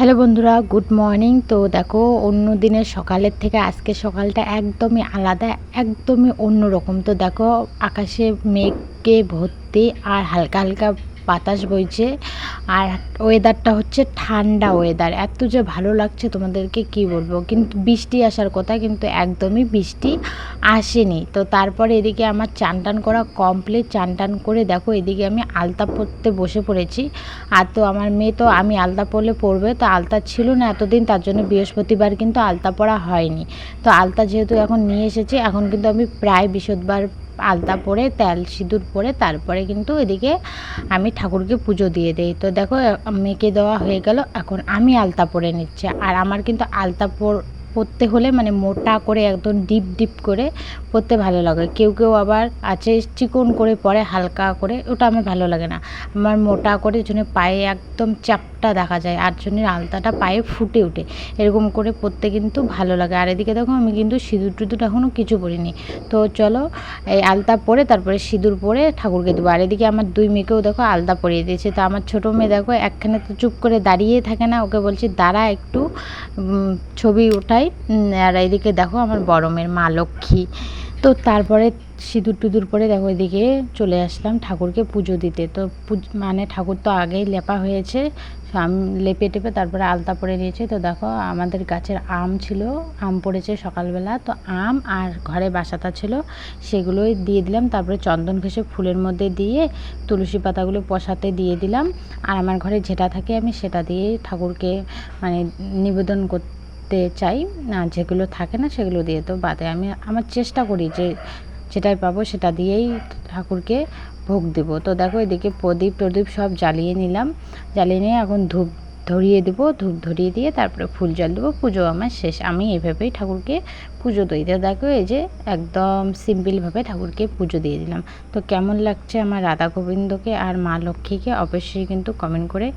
Hello বন্ধুরা, good morning. তো দেখো, অন্য দিনের সকালের থেকে আজকে সকালটা একদমই আলাদা, একদমই অন্য রকম তো দেখো, আকাশে মেঘকে ভর্তি আর হালকা হালকা বাতাস বইছে। আর ওয়েদারটা হচ্ছে ঠান্ডা ওয়েদার এত যে ভালো লাগছে তোমাদেরকে কি বলব? কিন্তু বৃষ্টি আসার কথা, কিন্তু একদমই বৃষ্টি আসেনি। তো তারপরে এদিকে আমার চান টান করা কমপ্লিট চান টান করে দেখো, এদিকে আমি আলতা পরতে বসে পড়েছি। আর তো আমার মেয়ে তো, আমি আলতা পরলে পরবে। তো আলতা ছিল না এতদিন, তার জন্য বৃহস্পতিবার কিন্তু আলতা পরা হয়নি। তো আলতা যেহেতু এখন নিয়ে এসেছি, এখন কিন্তু আমি প্রায় বৃহস্পতিবার আলতা পরে, তেল সিঁদুর পরে, তারপরে কিন্তু এদিকে আমি ঠাকুরকে পুজো দিয়ে দিই। তো দেখো মেয়েকে দেওয়া হয়ে গেল, এখন আমি আলতা পরে নিচ্ছি। আর আমার কিন্তু আলতা পর, পরতে হলে মানে মোটা করে একদম ডিপ ডিপ করে পরতে ভালো লাগে। কেউ কেউ আবার আছে চিকন করে পরে হালকা করে, ওটা আমার ভালো লাগে না। আমার মোটা করে জন্য পায়ে একদম চাপটা দেখা যায় আর আলতাটা পায়ে ফুটে ওঠে। এরকম করে পরতে কিন্তু ভালো লাগে। আর এদিকে দেখো, আমি কিন্তু সিঁদুর টুদুর এখনও কিছু পরিনি। তো চলো, এই আলতা পরে তারপরে সিঁদুর পরে ঠাকুরকে দেবো। আর এদিকে আমার দুই মেয়েকেও দেখো আলতা পরিয়ে দিয়েছে। তো আমার ছোটো মেয়ে দেখো, একখানে তো চুপ করে দাঁড়িয়ে থাকে না, ওকে বলছি, দাঁড়া একটু ছবি ওঠাই আর এদিকে দেখো আমার বড় মেয়ের মা লক্ষ্মী। তো তারপরে সিঁদুর টুদুর পরে দেখো এদিকে চলে আসলাম ঠাকুরকে পুজো দিতে। তো মানে ঠাকুর তো আগেই লেপা হয়েছে আম লেপে টেপে তারপরে আলতা পরে নিয়েছে। তো দেখো আমাদের গাছের আম ছিল, আম পড়েছে সকালবেলা। তো আম আর ঘরে বাসাতা ছিল, সেগুলোই দিয়ে দিলাম। তারপরে চন্দন ঘষে ফুলের মধ্যে দিয়ে তুলসী পাতাগুলো পশাতে দিয়ে দিলাম। আর আমার ঘরে যেটা থাকে আমি সেটা দিয়েই ঠাকুরকে মানে নিবেদন করতে চাই। আর যেগুলো থাকে না সেগুলো দিয়ে। তো বাদে আমি, আমার চেষ্টা করি যে যেটাই পাবো সেটা দিয়েই ঠাকুরকে ভোগ দেবো। তো দেখো এদিকে প্রদীপ টদীপ সব জ্বালিয়ে নিলাম। জ্বালিয়ে নিয়ে এখন ধূপ ধরিয়ে দেবো। ধূপ ধরিয়ে দিয়ে তারপরে ফুল জল দেবো। পুজো আমার শেষ। আমি এভাবেই ঠাকুরকে পুজো দিই। দেখো এই যে একদম সিম্পলভাবে ঠাকুরকে পুজো দিয়ে দিলাম। তো কেমন লাগছে আমার রাধা গোবিন্দকে আর মা লক্ষ্মীকে অবশ্যই কিন্তু কমেন্ট করে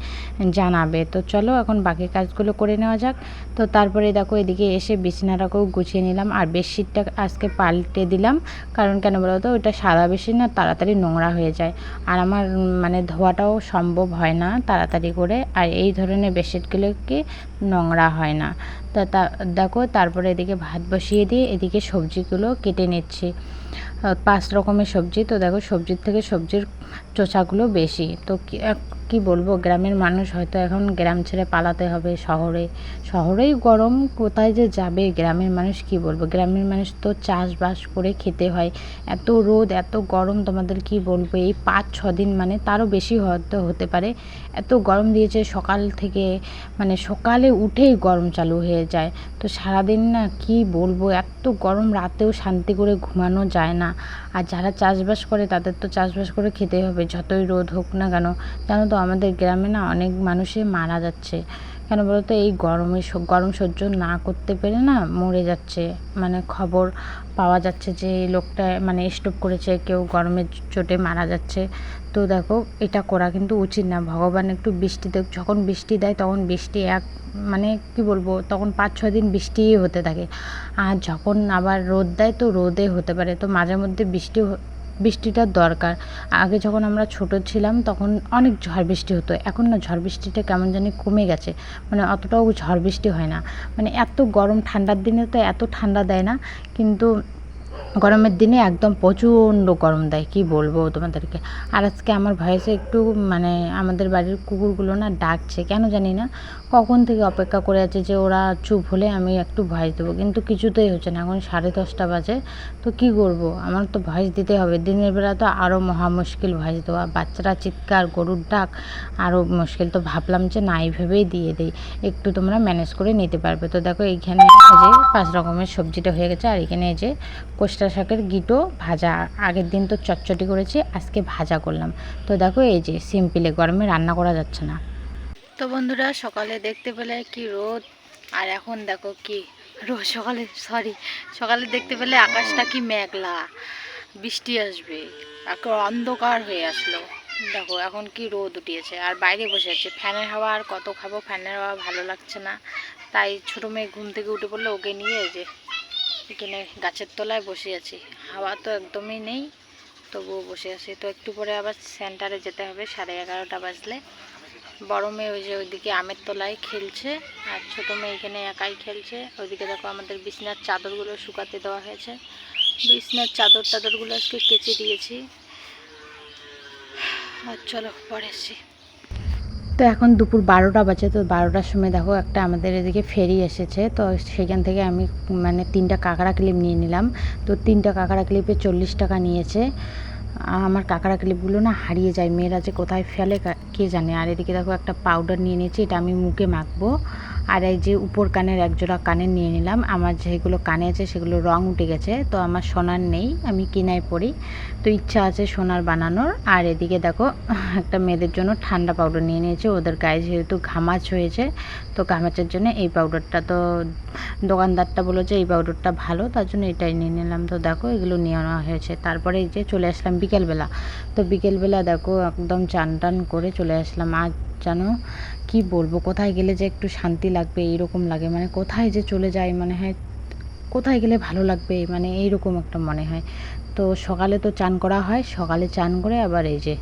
জানাবে। তো চলো এখন বাকি কাজগুলো করে নেওয়া যাক। তো তারপরে দেখো এদিকে এসে বিছানাটাকেও গুছিয়ে নিলাম আর বেডশিটটা আজকে পাল্টে দিলাম। কারণ কেন বলো তো ওটা সাদা বেডশিট না, তাড়াতাড়ি নোংরা হয়ে যায়। আর আমার মানে ধোয়াটাও সম্ভব হয় না তাড়াতাড়ি করে। আর এই ধরনের বেডশিটগুলোকে নোংরা হয় না। তা দেখো তারপরে এদিকে ভাত বসিয়ে দিয়ে এদিকে সবজিগুলো কেটে নিচ্ছি। পাঁচ রকমের সবজি। তো দেখো, সবজির থেকে সবজির চোষাগুলো বেশি। তো কি বলব, গ্রামের মানুষ হয়তো এখন গ্রাম ছেড়ে পালাতে হবে শহরে। শহরেই গরম কোথায় যে যাবে, গ্রামের মানুষ কি বলব? গ্রামের মানুষ তো চাষবাস করে খেতে হয়। এত রোদ, এত গরম, তোমাদের কি বলব? এই পাঁচ, ছ দিন মানে তারও বেশি হয়তো হতে পারে। এত গরম দিয়েছে, সকাল থেকে মানে সকালে উঠেই গরম চালু হয়ে যায়। তো সারাদিন না কি বলব, এত গরম, রাতেও শান্তি করে ঘুমানো যায় না। আর যারা চাষবাস করে, তাদের তো চাষবাস করে খেতেই হবে। যতই রোদ হোক না কেন, জানো তো, আমাদের গ্রামে না অনেক মানুষে মারা যাচ্ছে। কেন বলো তো এই গরমে গরম সহ্য না করতে পেরে না মরে যাচ্ছে। মানে খবর পাওয়া যাচ্ছে যে লোকটা মানে স্টোভ করেছে, কেউ গরমের চোটে মারা যাচ্ছে। তো দেখো, এটা করা কিন্তু উচিত না। ভগবান একটু বৃষ্টি দেখ, যখন বৃষ্টি দেয় তখন বৃষ্টি এক মানে কি বলব, তখন পাঁচ, ছয় দিন বৃষ্টিই হতে থাকে। আর যখন আবার রোদ দেয় তো রোদে হতে পারে। তো মাঝে মধ্যে বৃষ্টি বৃষ্টিটার দরকার। আগে যখন আমরা ছোট ছিলাম তখন অনেক ঝড় বৃষ্টি হতো। এখন না ঝড় বৃষ্টিটা কেমন জানি কমে গেছে। মানে অতটাও ঝড় বৃষ্টি হয় না। মানে এত গরম ঠান্ডার দিনে তো এত ঠান্ডা দেয় না। কিন্তু গরমের দিনে একদম প্রচণ্ড গরম দেয়, কি বলব তোমাদেরকে? আর আজকে আমার ভয়েসে একটু মানে আমাদের বাড়ির কুকুরগুলো না ডাকছে, কেন জানি না? কখন থেকে অপেক্ষা করে আছে যে ওরা চুপ হলে আমি একটু ভয়েস দেবো, কিন্তু কিছুতেই হচ্ছে না, এখন সাড়ে দশটা বাজে। তো কি করব? আমার তো ভয়েস দিতে হবে, দিনের বেলা তো আরও মহা মুশকিল ভয়েস দেওয়া, বাচ্চারা চিৎকার, গরুর ডাক আরও মুশকিল। তো ভাবলাম যে না, এইভাবেই দিয়ে দিই, একটু তোমরা ম্যানেজ করে নিতে পারবে। তো দেখো এইখানে যে পাঁচ রকমের সবজিটা হয়ে গেছে, আর এখানে যে কোষ্টা শাকের গিটো ভাজা। আগের দিন তো চটচটি করেছি, আজকে ভাজা করলাম। তো দেখো এই যে, সিম্পলে গরমে রান্না করা যাচ্ছে না। তো বন্ধুরা, সকালে দেখতে পেলে কি রোদ, আর এখন দেখো কি রোদ। সকালে সরি সকালে দেখতে পেলে আকাশটা কি মেঘলা, বৃষ্টি আসবে অন্ধকার হয়ে আসলো। দেখো এখন কি রোদ উঠিয়েছে, আর বাইরে বসে আছে। ফ্যানের হাওয়া আর কত খাব, ফ্যানের হাওয়া ভালো লাগছে না। তাই ছোটো মেয়ে ঘুম থেকে উঠে পড়লে ওকে নিয়ে যে এখানে গাছের তলায় বসে আছি। হাওয়া তো একদমই নেই, তবুও বসে আছি। তো একটু পরে আবার সেন্টারে যেতে হবে, সাড়ে এগারোটা বাজলে। বড় মেয়ে ওই যে ওইদিকে আমের তলায় খেলছে, আর ছোট মেয়ে এখানে একাই খেলছে। ওইদিকে দেখো আমাদের বিছনার চাদরগুলো শুকাতে দেওয়া হয়েছে। বিছনার চাদর টাদরগুলো আজকে কেচে দিয়েছি। আর চলো, পরে আসি। তো এখন দুপুর বারোটা বাজে, তো বারোটার সময় দেখো একটা আমাদের এদিকে ফেরি এসেছে, তো সেখান থেকে আমি মানে তিনটা কাঁকড়া ক্লিপ নিয়ে নিলাম। তো তিনটা কাঁকড়া ক্লিপে চল্লিশ টাকা নিয়েছে। আমার কাঁকড়া ক্লিপগুলো না হারিয়ে যায়, মেয়েরা যে কোথায় ফেলে কা- জানে? আর এদিকে দেখো একটা পাউডার নিয়ে নিয়েছি, এটা আমি মুখে মাখবো। আর এই যে উপর কানের একজোড়া কানের নিয়ে নিলাম। আমার যেগুলো কানে আছে, সেগুলো রং উঠে গেছে, তো আমার সোনার নেই, আমি কিনায় পড়ি তো ইচ্ছা আছে সোনার বানানোর। আর এদিকে দেখো, একটা মেয়েদের জন্য ঠান্ডা পাউডার নিয়ে নিয়েছে। ওদের গায়ে যেহেতু ঘামাচ হয়েছে, তো ঘামাচের জন্য এই পাউডারটা তো দোকানদারটা বলল যে এই পাউডারটা ভালো, তার জন্য এটাই নিয়ে নিলাম। তো দেখো, এগুলো নিয়ে নেওয়া হয়েছে। তারপরে এই যে চলে আসলাম বিকেলবেলা। তো বিকেলবেলা দেখো, একদম চান টান করে চলে আসলাম। আর জানো কি বলব? কোথায় গেলে যে একটু শান্তি লাগবে, এইরকম লাগে। মানে কোথায় যে চলে যায় মানে হয়, কোথায় গেলে ভালো লাগবে? মানে এইরকম একটা মনে হয়। তো সকালে তো চান করা হয়। সকালে চান করে আবার এই যে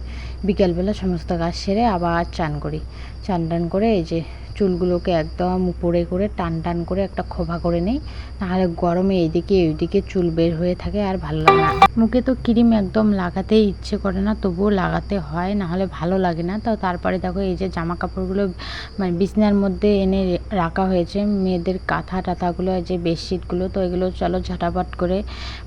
বিকেলবেলা সমস্ত কাজ সেরে আবার চান করি। চান টান করে এই যে চুলগুলোকে একদম উপরে করে টান টান করে একটা খোভা করে নেই। নাহলে গরমে এইদিকে ওইদিকে চুল বের হয়ে থাকে আর ভালো লাগে না। মুখে তো ক্রিম একদম লাগাতেই ইচ্ছে করে না, তবুও লাগাতে হয়, নাহলে ভালো লাগে না। তো তারপরে দেখো এই যে জামা কাপড়গুলো মানে বিছনার মধ্যে এনে রাখা হয়েছে। মেয়েদের কাঁথা টাথাগুলো যে বেডশিটগুলো, তো এগুলো চলো ঝটাপট করে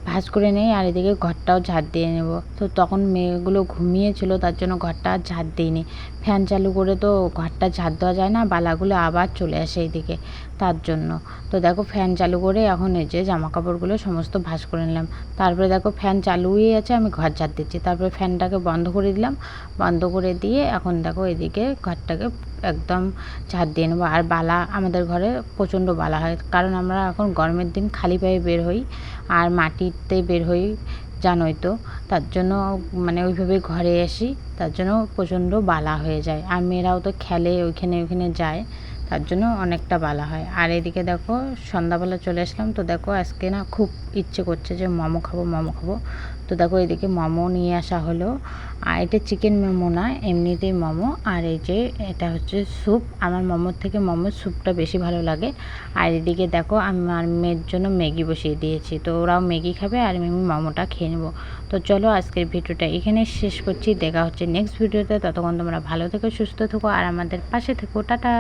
ভাঁজ করে নেই আর এদিকে ঘরটাও ঝাড় দিয়ে নেব। তো তখন মেয়েগুলো ঘুমিয়েছিল, তার জন্য ঘরটা ঝাড় দিইনি। ফ্যান চালু করে তো ঘরটা ঝাড় দেওয়া যায় না, বালাগুলো আবার চলে আসে এইদিকে তার জন্য। তো দেখো ফ্যান চালু করে এখন এই যে জামা কাপড়গুলো সমস্ত ভাঁজ করে নিলাম। তারপরে দেখো ফ্যান চালুই আছে, আমি ঘর ঝাড় দিচ্ছি। তারপরে ফ্যানটাকে বন্ধ করে দিলাম। বন্ধ করে দিয়ে এখন দেখো এদিকে ঘরটাকে একদম ঝাড় দিয়ে নেব। আর বালা, আমাদের ঘরে প্রচণ্ড বালা হয়। কারণ আমরা এখন গরমের দিন খালি পায়ে বের হই আর মাটিতে বের হই। জানোই তো, তার জন্য মানে ওইভাবে ঘরে আসি, তার জন্য প্রচণ্ড বালা হয়ে যায়। আর মেয়েরাও তো খেলে, ওইখানে ওইখানে যায়। তার জন্য অনেকটা বালা হয়। আর এদিকে দেখো, সন্ধ্যাবেলা চলে আসলাম তো দেখো আজকে না খুব ইচ্ছে করছে যে মোমো খাব মোমো খাব। তো দেখো এদিকে মোমো নিয়ে আসা হলো। আর এটা চিকেন মোমো না, এমনিতেই মোমো। আর এই যে এটা হচ্ছে স্যুপ। আমার মোমোর থেকে মোমোর স্যুপটা বেশি ভালো লাগে। আর এদিকে দেখো আমার মেয়ের জন্য ম্যাগি বসিয়ে দিয়েছি। তো ওরাও ম্যাগি খাবে আর আমি মোমোটা খেয়ে নেব। তো চলো আজকের ভিডিওটা এখানে শেষ করছি। দেখা হচ্ছে নেক্সট ভিডিওতে। ততক্ষণ তোমরা ভালো থেকো, সুস্থ থেকো। আর আমাদের পাশে থেকো। টাটা!